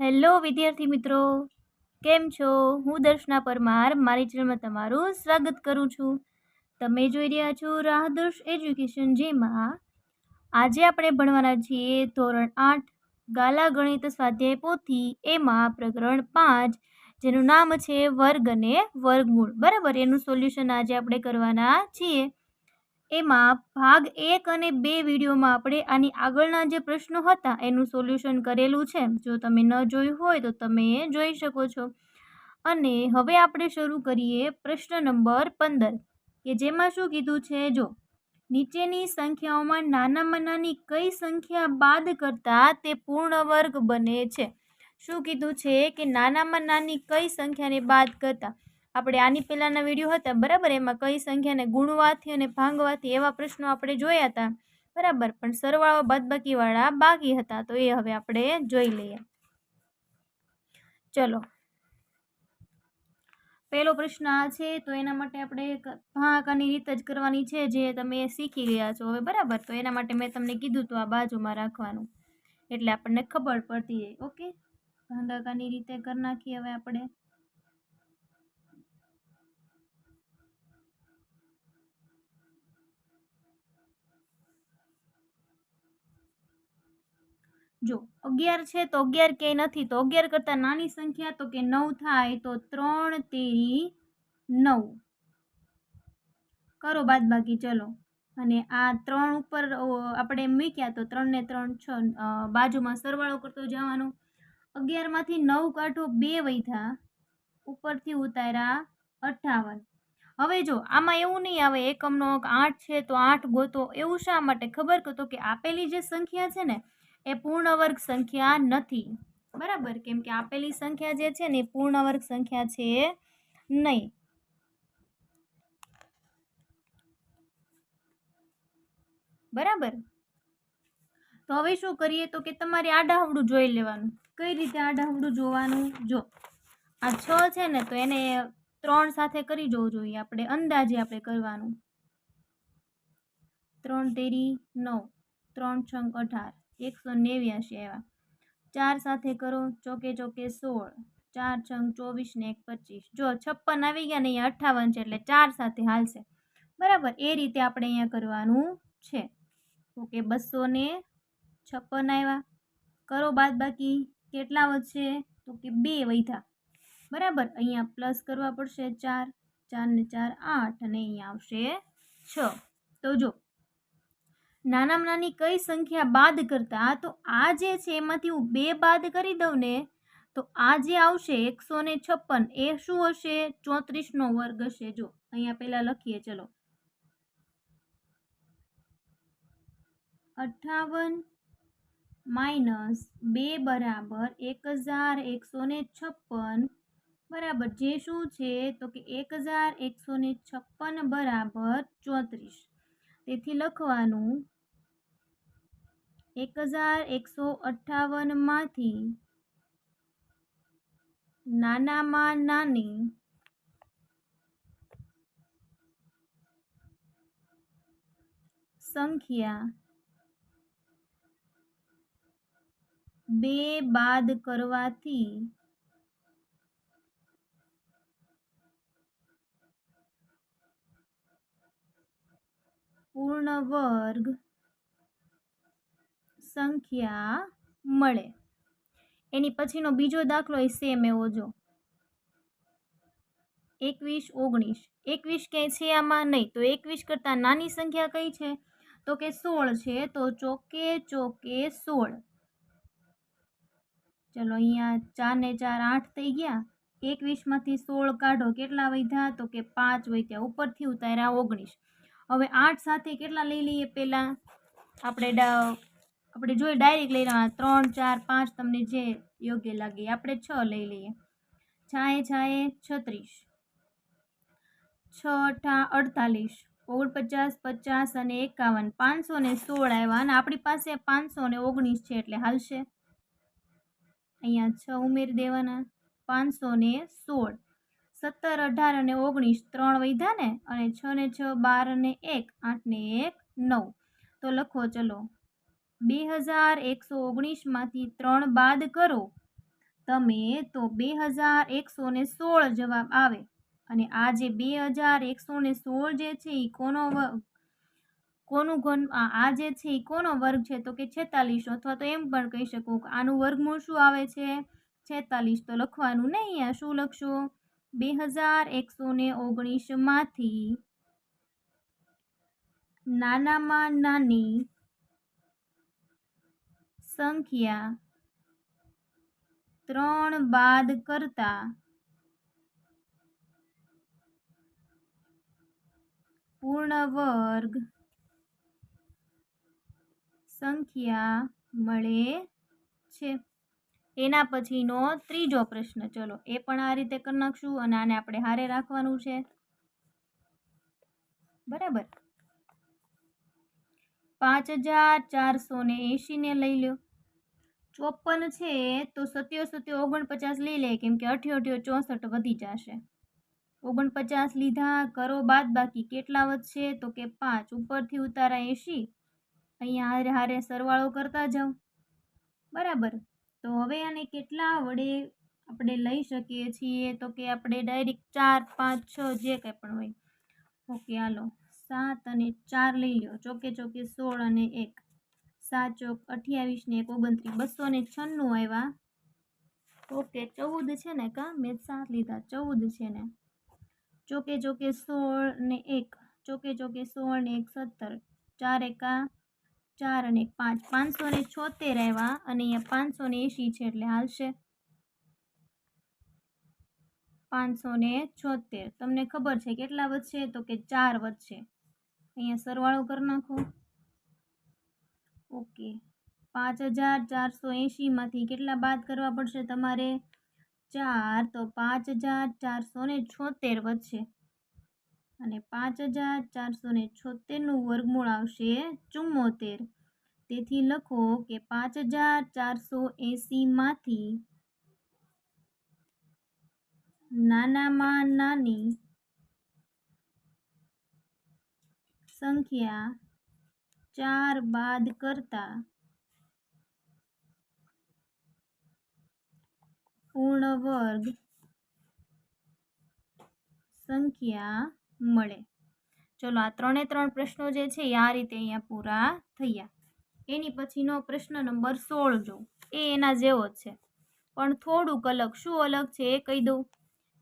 Hello વિદ્યાર્થી મિત્રો, કેમ છો? હું દર્શના પરમાર, મારી ચેનલમાં તમારું સ્વાગત કરું છું. તમે જોઈ રહ્યા છો રાહદર્શ એજ્યુકેશન જેમાં આજે આપણે ભણવાના છીએ ધોરણ આઠ, ગાલા ગણિત સ્વાધ્યાય પોથી, એમાં પ્રકરણ પાંચ, જેનું નામ છે વર્ગ અને વર્ગમૂળ. બરાબર, એનું સોલ્યુશન આજે આપણે કરવાના છીએ. એમાં ભાગ એક અને બે વિડીયોમાં આપણે આની આગળના જે પ્રશ્નો હતા, એનું સોલ્યુશન કરેલું છે. જો તમે ન જોયું હોય તો તમે જોઈ શકો છો. અને હવે આપણે શરૂ કરીએ પ્રશ્ન નંબર પંદર, કે જેમાં શું કીધું છે? જો, નીચેની સંખ્યાઓમાં નાનામાં નાની કઈ સંખ્યા બાદ કરતાં તે પૂર્ણ વર્ગ બને છે? શું કીધું છે? કે નાનામાં નાની કઈ સંખ્યાને બાદ કરતાં? આપણે આની પહેલાંના વીડિયો હતા, બરાબર? એમાં કઈ સંખ્યાને ગુણવાથી અને ભાંગવાથી એવા પ્રશ્નો આપણે જોયા હતા. બરાબર? પણ સરવાળો બાદબાકીવાળા બાકી હતા, તો એ હવે આપણે જોઈ લઈએ. ચલો. પહેલો પ્રશ્ન આ છે, તો એના માટે આપણે ભાંકાની રીત જ કરવાની છે, જે તમે શીખી ગયા છો હવે, બરાબર? તો એના માટે મેં તમને કીધું તો આ બાજુમાં રાખવાનું. એટલે આપણને ખબર પડતી જાય, ઓકે? ભાંગાકાની રીતે કરી નાખીએ હવે આપણે. જો, અગિયાર છે તો અગિયાર ક્યાંય નથી, તો અગિયાર કરતાં નાની સંખ્યા તો કે નવ થાય તો ત્રણ તેરી નવ. કરો બાદ બાકી ચલો. અને આ ત્રણ ઉપર આપણે મૂક્યા તો ત્રણ ને ત્રણ છ બાજુમાં સરવાળો કરતો જવાનો. અગિયારમાંથી નવ કાઢો બે વૈધા, ઉપરથી ઉતાર્યા અઠાવન. હવે જો, આમાં એવું નહીં આવે, એકમનો આઠ છે તો આઠ ગોતો, એવું શા માટે? ખબર તો કે આપેલી જે સંખ્યા છે ને એ પૂર્ણવર્ગ સંખ્યા નથી. બરાબર? કેમ કે આપેલી સંખ્યા જે છે ને એ પૂર્ણવર્ગ સંખ્યા છે નહીં. બરાબર? તો હવે શું કરીએ? તો કે તમારે આડાહવડું જોઈ લેવાનું. કઈ રીતે આડાહવડું જોવાનું? જો, આ છ છે ને, તો એને ત્રણ સાથે કરી જવું જોઈએ આપણે. અંદાજે આપણે કરવાનું. ત્રણ તેરી નવ, ત્રણ છ અઢાર. એકસો નેવ્યાશી આવ્યા. ચાર સાથે કરો ચોકે ચોકે સોળ. ચાર છંગ ચોવીસ ને એક પચીસ. જો છપ્પન આવી ગયા ને અહીંયા અઠ્ઠાવન છે એટલે ચાર સાથે હાલશે. બરાબર? એ રીતે આપણે અહીંયા કરવાનું છે. ઓકે, બસો ને છપ્પન આવ્યા. કરો બાદ બાકી કેટલા વધશે? તો કે બે વધ્યા. બરાબર? અહીંયા પ્લસ કરવા પડશે ચાર. ચાર ને ચાર આઠ અને અહીંયા આવશે છ. તો જો નાનામાં નાની કઈ સંખ્યા બાદ કરતા, તો આ જે છે એમાંથી હું બે બાદ કરી દઉં ને, તો આ જે આવશે એકસો ને છપ્પન, એ શું હશે? ચોત્રીસનો વર્ગ હશે. જો, અહીંયા પહેલાં લખીએ, ચલો. અઠાવન માઇનસ બે બરાબર એક હજાર એકસો ને છપ્પન, બરાબર જે શું છે? તો કે એક હજાર એકસો ને છપ્પન બરાબર ચોત્રીસ. તેથી લખવાનું એક હજાર એકસો અઠ્ઠાવનમાંથી નાનામાં નાની સંખ્યા બે બાદ કરવાથી પૂર્ણ વર્ગ સંખ્યા મળે. એની પછીનો બીજો દાખલો એ સેમ એવો જો. એકવીસ ઓગણીસ. એકવીસ ક્યાંય છે આમાં નહીં. તો એકવીસ કરતાં નાની સંખ્યા કઈ છે? તો કે સોળ છે. તો ચોકે ચોકે સોળ. ચલો અહીંયા ચાર ને ચાર આઠ થઈ ગયા. એકવીસમાંથી સોળ કાઢો. કેટલા વધ્યા? તો કે પાંચ વધ્યા. ઉપરથી ઉતાર્યા ઓગણીસ. હવે આઠ સાથે કેટલા લઈ લઈએ પહેલાં? આપણે આપણે જોઈએ ડાયરેક્ટ લઈ લેવાના ત્રણ, ચાર, પાંચ તમને જે યોગ્ય લાગે આપણે છ લઈ લઈએ. છાએ છાએ છત્રીસ. છ, અઠા, અડતાલીસ. ઓગણપચાસ, પચાસ અને એકાવન. પાંચસો ને સોળ આવ્યા અને આપણી પાસે પાંચસો ને ઓગણીસ છે એટલે હાલશે. અહીંયા છ ઉમેરી દેવાના. પાંચસો ને સોળ. સત્તર, અઢાર અને ઓગણીસ ત્રણ વૈધા ને? અને છ ને છ, બાર અને એક, આઠ ને એક, નવ. તો લખો, ચલો. બે હજાર એકસો ઓગણીસમાંથી ત્રણ બાદ કરો. તમે તો બે હજાર એકસો ને સોળ જવાબ આવે. અને આ જે બે હજાર એકસો ને સોળ જે છે એ કોનો કોનું ઘન, આ જે છે એ કોનો વર્ગ છે? તો કે છેતાલીસો અથવા તો એમ પણ કહી શકું કે આનું વર્ગમૂળ શું આવે છે? છેતાલીસ તો લખવાનું નહીં અહીંયા શું લખશો? બે હજાર એકસો ને ઓગણીસમાંથી નાનામાં નાની સંખ્યા ત્રણ બાદ કરતા પૂર્ણ વર્ગ સંખ્યા મળે છે. એના પછીનો ત્રીજો પ્રશ્ન, ચલો, એ પણ આ રીતે કરી નાખશું અને આને આપણે હારે રાખવાનું છે. બરાબર? પાંચ હજાર ચારસો ને એંશીને લઈ લો ચોપન છે, તો સત્યો સત્યો ઓગણપચાસ લઈ લે, કેમ કે અઠ્યો અઠ્યો ચોસઠ વધી જશે. ઓગણપચાસ લીધા, કરો બાદ બાકી, કેટલા વધશે? તો કે પાંચ, ઉપરથી ઉતારા એંશી, અહીંયા હારે હારે સરવાળો કરતા જાઓ. બરાબર? તો હવે આને કેટલા વડે આપણે લઈ શકીએ છીએ? તો કે આપણે ડાયરેક્ટ ચાર, પાંચ, છ, જે કંઈ પણ હોય. ઓકે, હાલો. સાત અને ચાર લઈ લો ચોકે ચોકે સોળ અને એક. સાત ચોક અઠ્યાવીસ ને એક ઓગણત્રીસ, બસો ને છન્નું આવ્યા. ઓકે, ચૌદ છે ને કા? મેં સાત લીધા, ચૌદ છે ને. ચોકે ચોકે સોળ ને એક, ચોકે ચોકે સોળ ને એક સત્તર. ચાર એકા ચાર અને પાંચ. પાંચસો ને છોતેર આવ્યા અને અહીંયા પાંચસો ને એંશી છે એટલે હાલશે. પાંચસો ને છોતેર. તમને ખબર છે કેટલા વધશે? તો કે ચાર વધશે. અહીંયા સરવાળો કરી નાખો. ઓકે. પાંચ હજાર ચારસો એંશીમાંથી કેટલા બાદ કરવા પડશે તમારે? ચાર, તો પાંચ હજાર ચારસો ને છોતેર વધશે. અને પાંચ હજાર ચારસો ને છોતેરનું વર્ગમૂળ આવશે ચુમ્મોતેર. તેથી લખો કે પાંચ હજાર ચારસો એંસીમાંથી નાનામાં નાની સંખ્યા ચાર બાદ કરતા પૂર્ણ વર્ગ સંખ્યા મળે. ચલો, આ ત્રણે ત્રણ પ્રશ્નો જે છે આ રીતે અહીંયા પૂરા થયા. એની પછીનો પ્રશ્ન નંબર સોળ જો એ એના જેવો જ છે. પણ થોડુંક અલગ. શું અલગ છે એ કહી દઉં?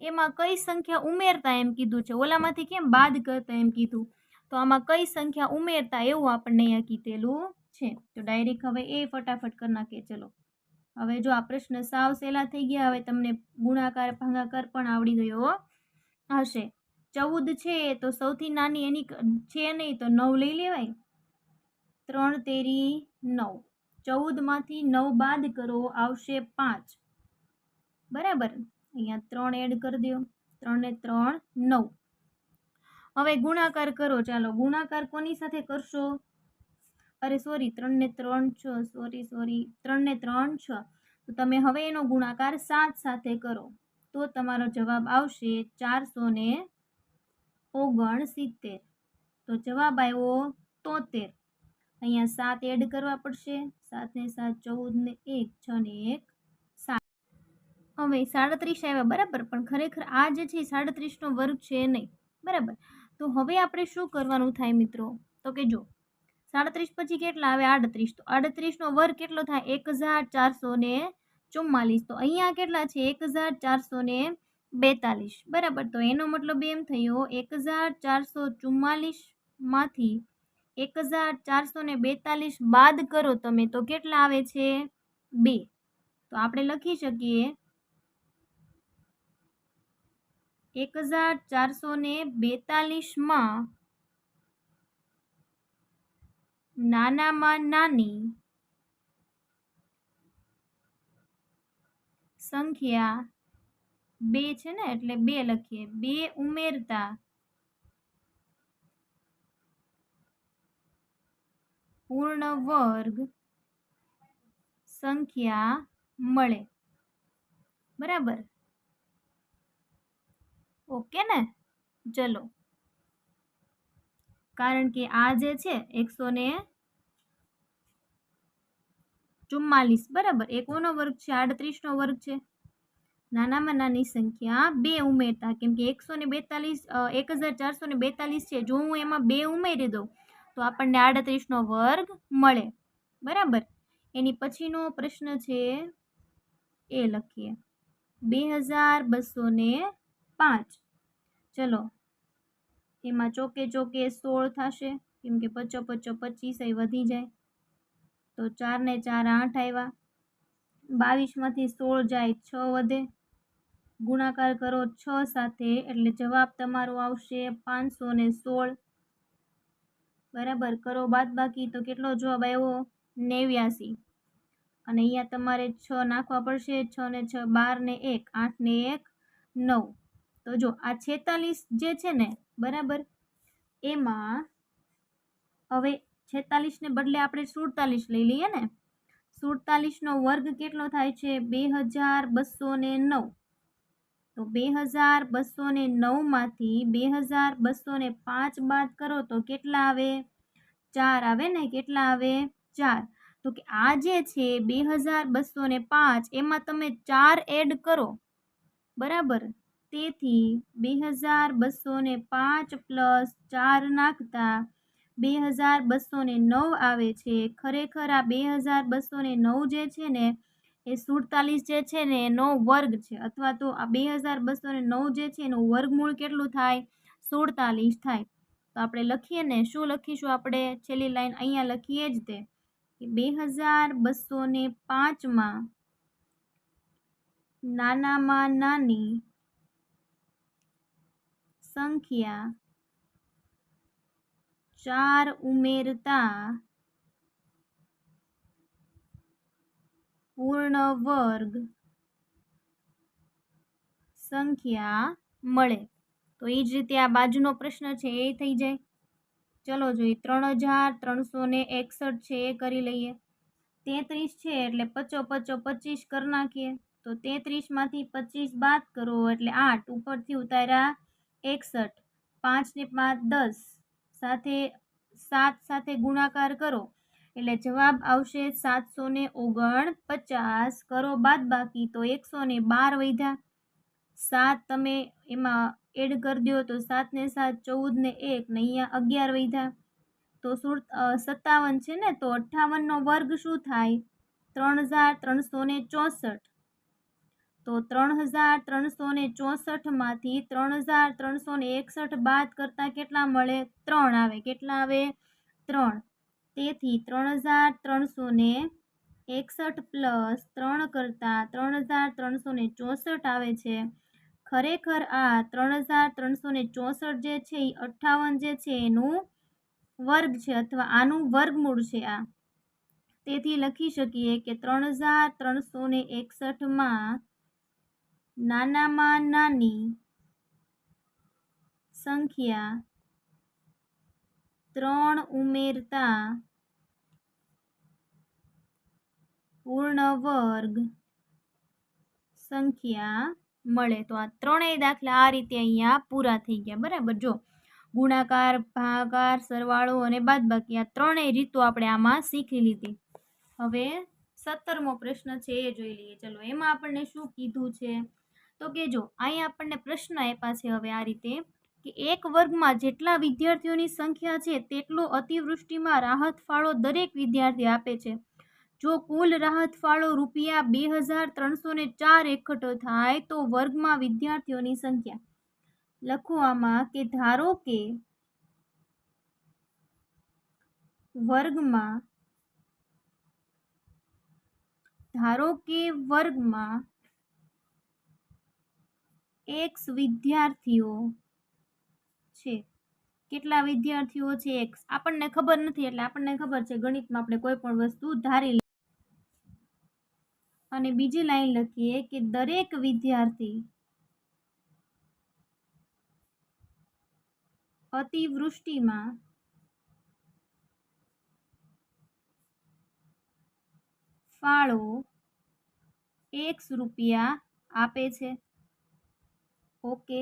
એમાં કઈ સંખ્યા ઉમેરતા એમ કીધું છે? ઓલામાંથી કેમ બાદ કરતા એમ કીધું? તો આમાં કઈ સંખ્યા ઉમેરતા એવું આપણને અહીંયા કીધેલું છે. તો ડાયરેક્ટ હવે એ ફટાફટ કરી નાખીએ, ચલો. હવે જો આ પ્રશ્ન સાવ સહેલા થઈ ગયા, હવે તમને ગુણાકાર, ભાગાકાર પણ આવડી ગયો હશે. ચૌદ છે તો સૌથી નાની એની છે નહીં તો નવ લઈ લેવાય. ત્રણ તેરી નવ. ચૌદમાંથી નવ બાદ કરો, આવશે પાંચ. બરાબર? અહીંયા ત્રણ એડ કરી દો ત્રણ ને ત્રણ નવ. હવે ગુણાકાર કરો, ચાલો ગુણાકાર કોની સાથે કરશો? અરે સોરી ત્રણ ને ત્રણ છ સોરી સોરી ત્રણ ને ત્રણ છ. તો તમે હવે એનો ગુણાકાર સાત સાથે કરો. તો તમારો જવાબ આવશે ચારસો ને ઓગણસિત્તેર. તો જવાબ આવ્યો તોતેર. અહીંયા સાત એડ કરવા પડશે. સાત ને સાત, ચૌદ ને એક, છ ને એક, સાત. હવે સાડત્રીસ આવ્યા, બરાબર? પણ ખરેખર આ જે છે સાડત્રીસનો વર્ગ છે નહીં. બરાબર? તો હવે આપણે શું કરવાનું થાય મિત્રો? તો કે જો, સાડત્રીસ પછી કેટલા આવે? આડત્રીસ. તો આડત્રીસનો વર્ગ કેટલો થાય? એક હજાર ચારસો ને ચુમ્માલીસ. તો અહીંયા કેટલા છે? એક હજાર ચારસો ને બેતાલીસ. બરાબર? તો એનો મતલબ એમ થયો એક હજાર ચારસો ચુમ્માલીસમાંથી એક હજાર ચારસો ને બેતાલીસ બાદ કરો તમે, તો કેટલા આવે છે? બે. તો આપણે લખી શકીએ એક હજાર ચારસો ને બેતાલીસમાં નાનામાં નાની સંખ્યા બે છે ને, એટલે બે લખીએ. બે ઉમેરતા પૂર્ણ વર્ગ સંખ્યા મળે. બરાબર? ઓકે ને? ચલો. કારણ કે આ જે છે, એકસો ને ચુમ્માલીસ, બરાબર? એ કોનો વર્ગ છે, આડત્રીસનો વર્ગ છે. નાનામાં નાની સંખ્યા બે ઉમેરતા, કેમ કે એકસો ને બેતાલીસ એક હજાર ચારસો ને બેતાલીસ છે. જો હું એમાં બે ઉમેરી દઉં, તો આપણને આડત્રીસનો વર્ગ મળે. બરાબર? એની પછીનો પ્રશ્ન છે, એ લખીએ. બે હજાર બસો ને પાંચ. ચલો. એમાં ચોકે ચોકે સોળ થશે. કેમ કે પચો પચો પચીસ એ વધી જાય. તો ચારને ચાર આઠ આવ્યા બાવીસમાંથી સોળ જાય છ વધે. ગુણાકાર કરો છ સાથે એટલે જવાબ તમારો આવશે પાંચસો ને સોળ. બરાબર? કરો બાદ બાકી તો કેટલો જવાબ આવ્યો નેવ્યાસી. અને અહીંયા તમારે છ નાખવા પડશે. છ ને છ બાર ને એક, આઠ ને એક, નવ. તો જો આ છેતાલીસ જે છે ને, બરાબર? એમાં હવે છેતાલીસને બદલે આપણે સુડતાલીસ લઈ લઈએ ને, સુડતાલીસનો વર્ગ કેટલો થાય છે? બે હજાર બસો ને નવ તો બે હજાર બસો ને નવમાંથી બે હજાર બસો ને પાંચ બાદ કરો તો કેટલા આવે? ચાર આવે ને, કેટલા આવે? ચાર. તો કે આ જે છે બે હજાર બસો ને પાંચ એમાં તમે ચાર એડ કરો. બરાબર? તેથી બે હજાર બસો ને પાંચ પ્લસ ચાર નાખતા બે હજાર બસો ને નવ આવે છે. ખરેખર આ બે હજાર બસો ને નવ જે છે ને, એ સુડતાલીસ જે છે ને, એનો વર્ગ છે. અથવા તો આ બે હજાર બસો ને નવ જે છે, એનું વર્ગમૂળ કેટલું થાય? સુડતાલીસ થાય. તો આપણે લખીએ ને, શું લખીશું આપણે? છેલ્લી લાઈન અહીંયા લખીએ જ તે. બે હજાર બસો ને પાંચમાં નાનામાં નાની સંખ્યા ચાર ઉમેરતા પૂર્ણ વર્ગ સંખ્યા મળે. તો એ જ રીતે આ બાજુનો પ્રશ્ન છે એ થઈ જાય. ચલો જોઈએ, ત્રણ હજાર ત્રણસો ને એકસઠ છે એ કરી લઈએ. તેત્રીસ છે એટલે પચો પચો પચીસ કરી નાખીએ. તો તેત્રીસમાંથી પચીસ બાદ કરો એટલે આઠ ઉપરથી ઉતાર્યા એકસઠ, પાંચને પાંચ દસ, સાથે સાત સાથે ગુણાકાર કરો. એટલે જવાબ આવશે સાતસો ને ઓગણ પચાસ કરો બાદ બાકી તો એકસો ને બાર વધ્યા સાત તમે એમાં એડ કરી દો તો સાતને સાત ચૌદ ને એક ને અહીંયા અગિયાર વધ્યા તો સુર સત્તાવન છે ને, તો અઠ્ઠાવનનો વર્ગ શું થાય? ત્રણ હજાર ત્રણસો ને ચોસઠ. તો ત્રણ હજાર ત્રણસો ને ચોસઠમાંથી ત્રણ હજાર ત્રણસો ને એકસઠ બાદ કરતાં કેટલા મળે? ત્રણ આવે. કેટલા આવે? ત્રણ. તેથી ત્રણ હજાર ત્રણસો ને એકસઠ પ્લસ ત્રણ કરતાં ત્રણ હજાર ત્રણસો ને ચોસઠ આવે છે. ખરેખર આ ત્રણ હજાર ત્રણસો ને ચોસઠ જે છે એ અઠ્ઠાવન જે છે, એનું વર્ગ છે અથવા આનું વર્ગમૂળ છે આ. તેથી લખી શકીએ કે ત્રણ હજાર ત્રણસો ને એકસઠમાં નાનામાં નાની સંખ્યા ત્રણ ઉમેરતા પૂર્ણ વર્ગ સંખ્યા મળે. તો આ ત્રણેય દાખલા આ રીતે અહીંયા પૂરા થઈ ગયા. બરાબર? જો ગુણાકાર, ભાગાકાર, સરવાળો અને બાદબાકી આ ત્રણેય રીતો આપણે આમાં શીખી લીધી. હવે સત્તરમો પ્રશ્ન છે, એ જોઈ લઈએ. ચલો, એમાં આપણને શું કીધું છે? તો કે જો અહીંયા આપણને પ્રશ્ન આપ્યા છે હવે આ રીતે કે એક વર્ગમાં જેટલા વિદ્યાર્થીઓની સંખ્યા છે, તેટલો અતિવૃષ્ટિમાં રાહત ફાળો દરેક વિદ્યાર્થી આપે છે. જો કુલ રાહત ફાળો રૂપિયા બે હજાર ત્રણસો ને ચાર એકઠો થાય, તો વર્ગમાં વિદ્યાર્થીઓની સંખ્યા. લખો આમાં કે ધારો કે વર્ગમાં, ધારો કે વર્ગમાં એક્સ વિદ્યાર્થીઓ છે. કેટલા વિદ્યાર્થીઓ છે એક્સ આપણને ખબર નથી એટલે આપણને ખબર છે ગણિતમાં આપણે કોઈ પણ વસ્તુ ધારી અને બીજી લાઈન લખીએ કે દરેક વિદ્યાર્થી અતિવૃષ્ટિમાં ફાળો એક્સ રૂપિયા આપે છે. ઓકે,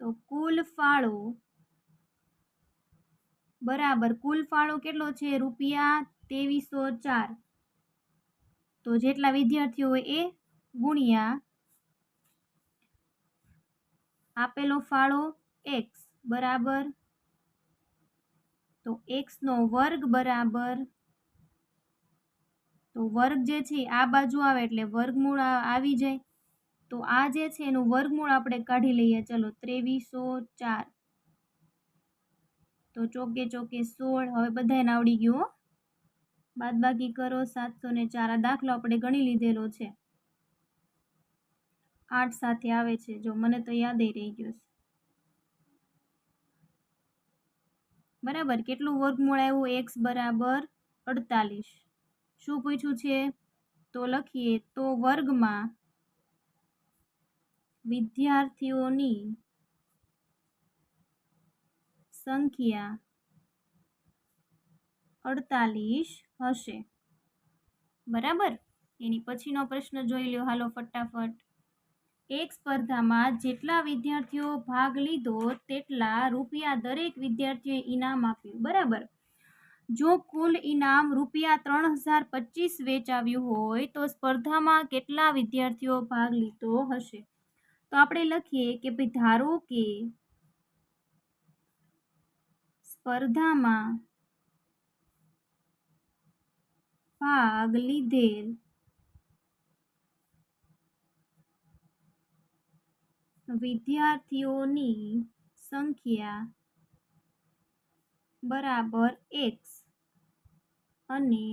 તો કુલ ફાળો બરાબર, કુલ ફાળો કેટલો છે? રૂપિયા ત્રેવીસો ચાર. તો જેટલા વિદ્યાર્થીઓ એ ગુણ્યા આપેલો ફાળો એક્સ બરાબર? તો એક્સનો વર્ગ બરાબર, તો વર્ગ જે છે આ બાજુ આવે એટલે વર્ગમૂળ આવી જાય. તો આ જે છે એનું વર્ગમૂળ આપણે કાઢી લઈએ. ચલો, ત્રેવીસો ચાર. તો ચોકે ચોકે સોળ. હવે બધાને આવડી ગયું બાદ બાકી કરો, સાતસો ને ચાર. આ દાખલો આપણે ગણી લીધેલો છે. આઠ સાથે આવે છે. જો મને તો યાદ રહી ગયું છે. બરાબર? કેટલું વર્ગમૂળ આવ્યું? એક્સ બરાબર અડતાલીસ. શું પૂછ્યું છે? તો લખીએ તો વર્ગમાં વિદ્યાર્થીઓની સંખ્યા અડતાલીસ હશે. બરાબર? એની પછીનો પ્રશ્ન જોઈ લ્યો. હાલો, ફટાફટ. એક સ્પર્ધામાં જેટલા વિદ્યાર્થીઓ ભાગ લીધો, તેટલા રૂપિયા દરેક વિદ્યાર્થીએ ઇનામ આપ્યું. બરાબર? જો કુલ ઇનામ રૂપિયા ત્રણ હજાર પચીસ વેચાવ્યું હોય, તો સ્પર્ધામાં કેટલા વિદ્યાર્થીઓ ભાગ લીધો હશે? તો આપણે લખીએ કે ભાઈ ધારો કે સ્પર્ધામાં ભાગ લીધેલ વિદ્યાર્થીઓની સંખ્યા બરાબર એક્સ અને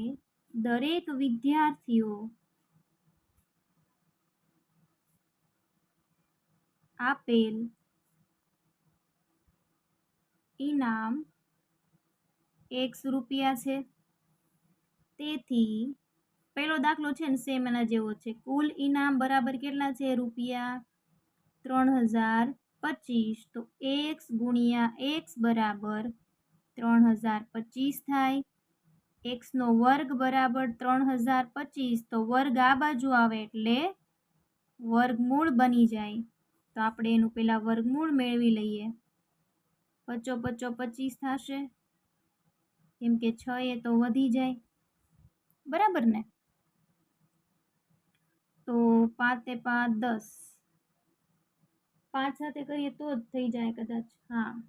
દરેક વિદ્યાર્થીઓ આપેલ ઇનામ એક્સ રૂપિયા છે. તેથી પહેલો દાખલો છે ને સેમ એના જેવો છે. કુલ ઇનામ બરાબર કેટલા છે? રૂપિયા ત્રણ હજાર પચીસ. તો એક્સ ગુણ્યા એક્સ બરાબર ત્રણ હજાર પચીસ થાય. એક્સનો વર્ગ બરાબર ત્રણ હજાર પચીસ. તો વર્ગ આ બાજુ આવે એટલે વર્ગમૂળ બની જાય. તો આપણે એનું પહેલાં વર્ગમૂળ મેળવી લઈએ. પચો પચો પચીસ થશે. કેમ કે છ એ તો વધી જાય. બરાબર ને? તો પાંચે પાંચ દસ. પાંચ સાથે કરીએ તો જ થઈ જાય કદાચ. હા.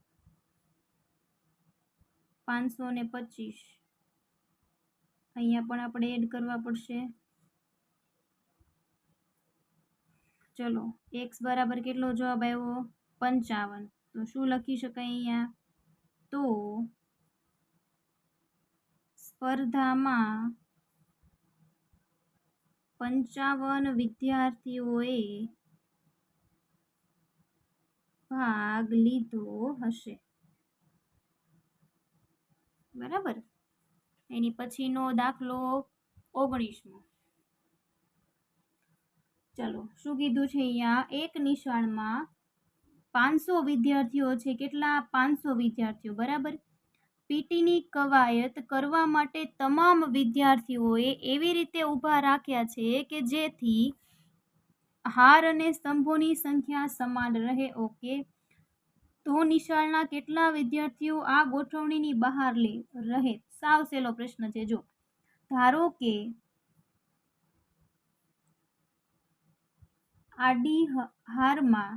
પાંચસો ને પચીસ. અહીંયા પણ આપણે એડ કરવા પડશે. ચલો, એક્સ બરાબર કેટલો જવાબ આવ્યો? પંચાવન. તો શું લખી શકાય અહીંયા? તો સ્પર્ધામાં પંચાવન વિદ્યાર્થીઓએ ભાગ લીધો હશે. બરાબર? એની પછીનો દાખલો ઓગણીસમો. ચલો, શું કીધું છે અહીંયા? એક નિશાળમાં પાંચસો વિદ્યાર્થીઓ છે. કેટલા? પાંચસો વિદ્યાર્થીઓ, બરાબર? પીટીની કવાયત કરવા માટે તમામ વિદ્યાર્થીઓએ એવી રીતે ઊભા રાખ્યા છે કે જેથી હાર અને સ્તંભોની સંખ્યા સમાન રહે. ઓકે. તો નિશાળના કેટલા વિદ્યાર્થીઓ આ ગોઠવણીની બહાર લે, રહે? સાવ સહેલો પ્રશ્ન છે. જો ધારો કે આડી હારમાં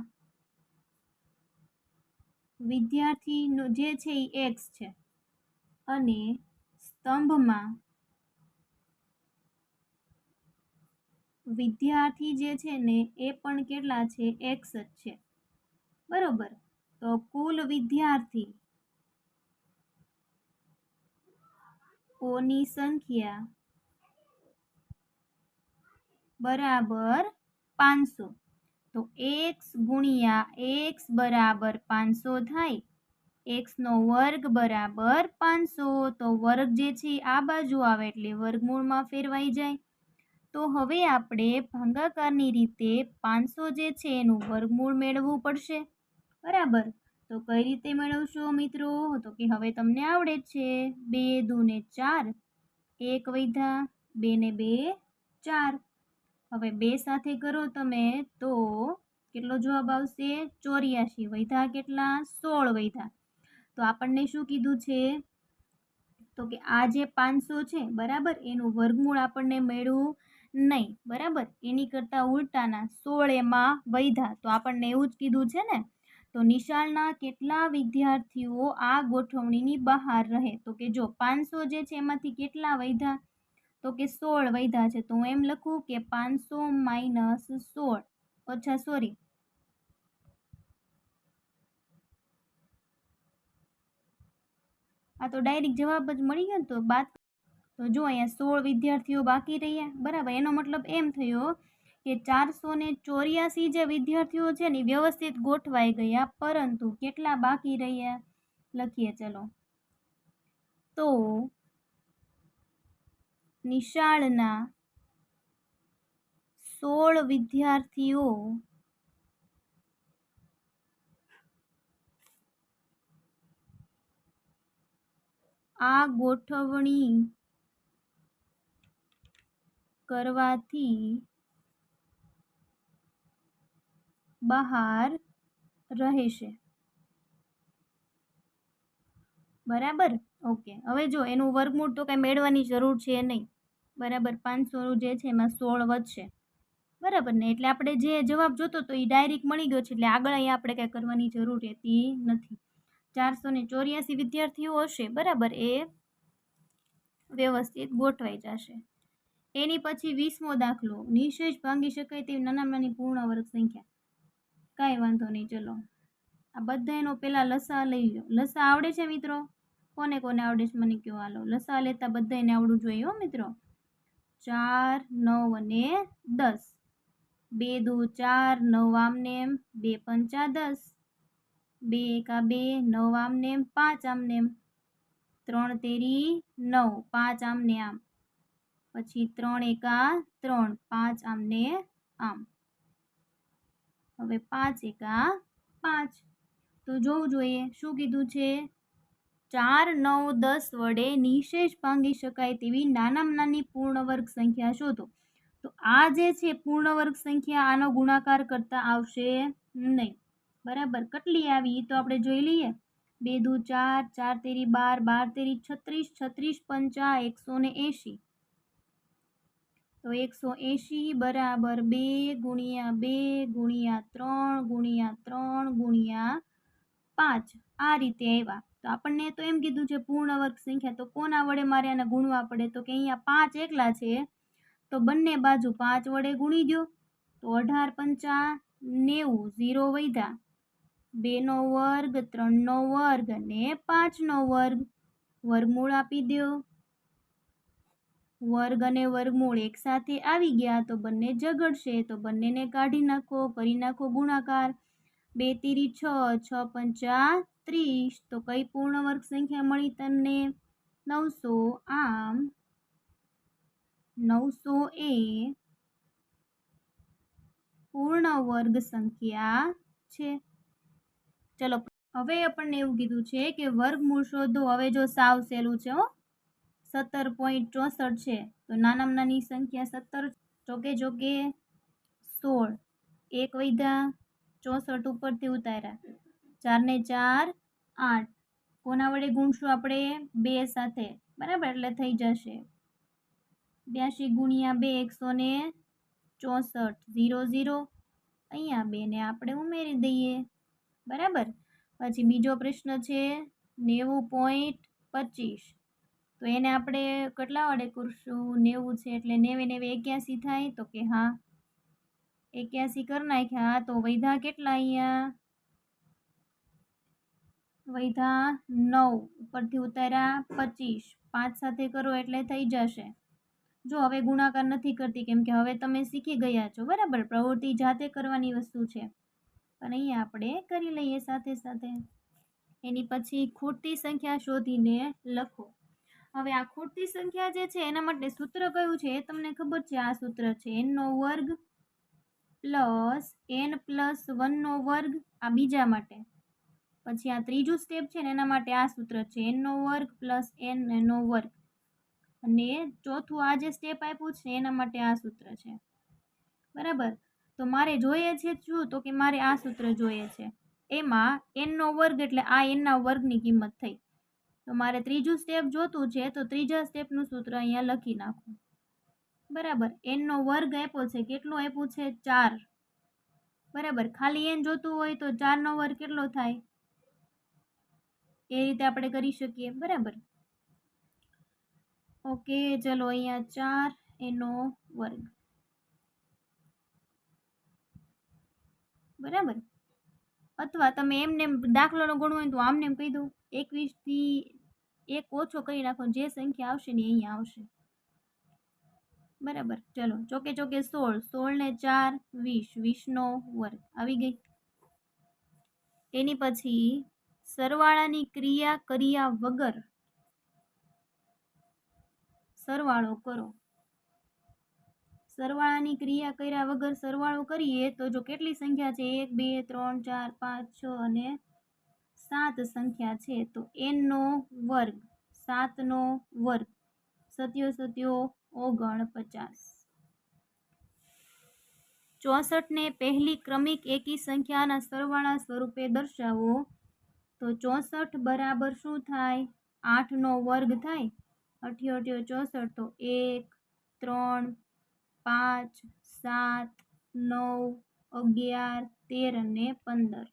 વિદ્યાર્થીનો જે છે એ એક્સ છે. અને સ્તંભમાં વિદ્યાર્થી જે છે ને, એ પણ કેટલા છે? એક્સ જ છે. બરોબર? તો કુલ વિદ્યાર્થી ઓની સંખ્યા બરાબર પાંચસો. તો એક્સ ગુણ્યા એક્સ બરાબર પાંચસો થાય. એક્સનો વર્ગ બરાબર પાંચસો. તો વર્ગ જે છે આ બાજુ આવે એટલે વર્ગમૂળમાં ફેરવાઈ જાય. તો હવે આપણે ભાંગાકારની રીતે પાંચસો જે છે એનું વર્ગમૂળ મેળવવું પડશે. બરાબર? તો કઈ રીતે મેળવશો મિત્રો? તો કે હવે તમને આવડે છે. બે દૂને ચાર. એક વૈધા. બે ને બે, ચાર. હવે બે સાથે કરો તમે તો કેટલો જવાબ આવશે? ચોર્યાસી. વૈધા કેટલા? સોળ વૈધા તો આપણને શું કીધું છે? તો કે આ જે પાંચસો છે, બરાબર? એનું વર્ગમૂળ આપણને મેળવું નહીં, બરાબર? એની કરતાં ઉલટાના સોળ એમાં વૈધા તો આપણને એવું જ કીધું છે ને? તો નિશાળના કેટલા વિદ્યાર્થીઓ આ ગોઠવણીની બહાર રહે? તો કે જો પાંચસો જે છે, એમાંથી કેટલા વૈધા તો કે સોળ વધ્યા છે. તો હું એમ લખું કે પાંચસો માઇનસ સોળ. અચ્છા સોરી આ તો ડાયરેક્ટ જવાબ જ મળી ગયો તો બાદ તો જો અહીંયા સોળ વિદ્યાર્થીઓ બાકી રહ્યા. બરાબર, એનો મતલબ એમ થયો કે ચારસો ને ચોર્યાસી જે વિદ્યાર્થીઓ છે ને વ્યવસ્થિત ગોઠવાઈ ગયા, પરંતુ કેટલા બાકી રહ્યા? લખીએ, ચલો. તો નિશાળના સોળ વિદ્યાર્થીઓ આ ગોઠવણી કરવાથી બહાર રહેશે. બરાબર? ઓકે. હવે જો એનું વર્ગમૂળ તો કાંઈ મેળવવાની જરૂર છે નહીં. બરાબર પાંચસોનું જે છે એમાં સોળ વધશે. બરાબર ને? એટલે આપણે જે જવાબ જોતો તો એ ડાયરેક્ટ મળી ગયો છે. એટલે આગળ અહીંયા આપણે કાંઈ કરવાની જરૂર રહેતી નથી. ચારસો ને ચોર્યાસી વિદ્યાર્થીઓ હશે. બરાબર? એ વ્યવસ્થિત ગોઠવાઈ જશે. એની પછી વીસમો દાખલો. નિશેષ ભાંગી શકાય તેવી નાના નાની પૂર્ણ વર્ગ સંખ્યા. કાંઈ વાંધો નહીં, ચલો. આ બધા એનો પહેલાં લસા લઈ લો લસા આવડે છે મિત્રો? કોને કોને આવડે છે મને કહો હાલો? લસા લેતા બધાને આવડવું જોઈએ હો મિત્રો. ચાર, નવ અને દસ. બે, દો, ચાર, નવ આમને એમ બે પંચા દસ. બે, એકા બે, નવ આમને એમ પાંચ આમને એમ ત્રણ તેરી, નવ, પાંચ આમને આમ. પછી ત્રણ, એકા ત્રણ, પાંચ આમને આમ. હવે પાંચ, એકા પાંચ. તો જોવું જોઈએ, શું કીધું છે? ચાર, નવ, દસ વડે નિશેષ ભાંગી શકાય તેવી નાનામાં નાની પૂર્ણ વર્ગ સંખ્યા શોધો. તો આ જે છે પૂર્ણ વર્ગ સંખ્યા, આનો ગુણાકાર કરતા આવશે નહીં. બરાબર? કેટલી આવી? તો આપણે જોઈ લઈએ. બે, દુ, ચાર ચાર તેરી, બાર બાર તેરી, છત્રીસ છત્રીસ, પંચા, એકસો ને એંશી. તો એકસો એંશી બરાબર બે ગુણ્યા બે ગુણ્યા ત્રણ ગુણ્યા ત્રણ ગુણ્યા પાંચ. આ રીતે આવ્યા. તો આપણને તો એમ કીધું છે, પૂર્ણ વર્ગ સંખ્યા. તો કોના વડે મારે આને ગુણવા પડે? તો કે અહીંયા પાંચ એકલા છે. તો બંને બાજુ પાંચ વડે ગુણી દો તો અઢાર પંચા નેવું, ઝીરો વૈધા. બેનો વર્ગ, ત્રણનો વર્ગ અને પાંચનો વર્ગ. વર્ગમૂળ આપી દો વર્ગ અને વર્ગમૂળ એકસાથે આવી ગયા. તો બંને ઝઘડશે. તો બંનેને કાઢી નાખો, કરી નાખો ગુણાકાર. બે તીરી છ છ પંચા ત્રીસ. તો કઈ પૂર્ણ વર્ગ સંખ્યા મળી તમને? નવસો આમ નવસો એ પૂર્ણ વર્ગ સંખ્યા છે. ચલો, હવે આપણને એવું કીધું છે કે વર્ગમૂળ શોધો. હવે જો સાવ સહેલું છે હો. સત્તર પોઈન્ટ ચોસઠ છે. તો નાનામાં નાની સંખ્યા સત્તર. જોકે જોકે સોળ. એક વૈધા ચોસઠ ઉપરથી ઉતાર્યા. ચારને ચાર, આઠ. કોના વડે ગુણશું આપણે? બે સાથે. બરાબર? એટલે થઈ જશે. બ્યાસી ગુણ્યા બે એકસો ને ચોસઠ. Zero zero. અહીંયા બેને આપણે ઉમેરી દઈએ. બરાબર? પછી બીજો પ્રશ્ન છે નેવું પોઈન્ટ પચીસ. તો એને આપણે કેટલા વડે કરશું? નેવું છે એટલે નેવે નેવે એક્યાસી થાય તો કે હા. એક્યાસી કરી નાખ્યા? તો વૈધા કેટલા અહીંયા? વૈધા નવ, ઉપરથી ઉતાર્યા પચીસ. પાંચ સાથે કરો એટલે થઈ જશે. જો હવે ગુણાકાર નથી કરતી, કેમ કે હવે તમે શીખી ગયા છો. બરાબર, પ્રવૃત્તિ જાતે કરવાની વસ્તુ છે. પણ અહીંયા આપણે કરી લઈએ સાથે સાથે. એની પછી ખૂટતી સંખ્યા શોધીને લખો. હવે આ ખૂટતી સંખ્યા જે છે, એના માટે સૂત્ર કયું છે? એ તમને ખબર છે, આ સૂત્ર છે. એનનો વર્ગ પ્લસ એન પ્લસ વનનો વર્ગ આ બીજા માટે. પછી આ ત્રીજું સ્ટેપ છે ને એના માટે આ સૂત્ર છે. એનનો વર્ગ પ્લસ એન એનો વર્ગ. અને ચોથું આ જે સ્ટેપ આપ્યું છે એના માટે આ સૂત્ર છે. બરાબર? તો મારે જોઈએ છે શું? તો કે મારે આ સૂત્ર જોઈએ છે. એમાં એનનો વર્ગ એટલે આ એનના વર્ગની કિંમત થઈ. તો મારે ત્રીજું સ્ટેપ જોતું છે તો ત્રીજા સ્ટેપનું સૂત્ર અહીંયા લખી નાખું. બરાબર. એનનો વર્ગ આપ્યો છે, કેટલો આપ્યો છે? ચાર. બરાબર. ખાલી એન જોતું હોય તો ચારનો વર્ગ કેટલો થાય? એ રીતે આપણે કરી શકીએ. બરાબર. ઓકે, ચલો અહીંયા ચાર એનો વર્ગ. બરાબર. અથવા તમે એમને દાખલોનો ગુણ હોય તો આમને એમ કહી દો એકવીસથી એક ઓછો કરી નાખો. જે સંખ્યા આવશે ને અહીંયા આવશે. બરાબર. ચલો, ચોકે ચોકે સોળ સોળ ને ચાર, વીસ, વીસનો વર્ગ. આવી ગઈ. તેની પછી સરવાળાની ક્રિયા કર્યા વગર સરવાળો કરો. સરવાળાની ક્રિયા કર્યા વગર સરવાળો કરીએ તો જો કેટલી સંખ્યા છે? એક, બે, ત્રણ, ચાર, પાંચ, છ અને સાત સંખ્યા છે તો એનનો વર્ગ, સાતનો વર્ગ. સત્યો સત્યો ઓગણ પચાસ ચોસઠને પહેલી ક્રમિક એકી સંખ્યાના સરવાળા સ્વરૂપે દર્શાવો. તો ચોસઠ બરાબર શું થાય? આઠનો વર્ગ થાય? અઠ્યો અઠ્યો ચોસઠ તો એક, ત્રણ, પાંચ, સાત, નવ, અગિયાર, તેર અને પંદર.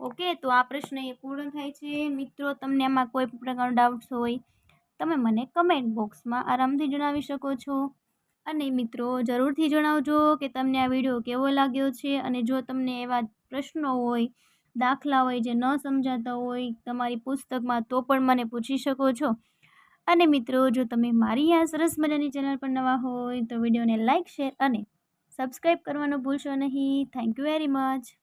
ઓકે, તો આ પ્રશ્ન એ પૂર્ણ થાય છે. મિત્રો, તમને આમાં કોઈ પ્રકારનો ડાઉટ્સ હોય તમે મને કમેન્ટ બોક્સમાં આરામથી જણાવી શકો છો. અને મિત્રો, જરૂરથી જણાવજો કે તમને આ વીડિયો કેવો લાગ્યો છે અને જો તમને એવા પ્રશ્નો હોય, દાખલા હોય જે ન સમજાતા હોય, તમારી પુસ્તકમાં તો પણ મને પૂછી શકો છો. અને મિત્રો, જો તમે મારી આ સરસ મજાની ચેનલ પર નવા હોય તો વિડીયોને લાઇક શેર અને સબસ્ક્રાઈબ કરવાનું ભૂલશો નહીં. Thank you very much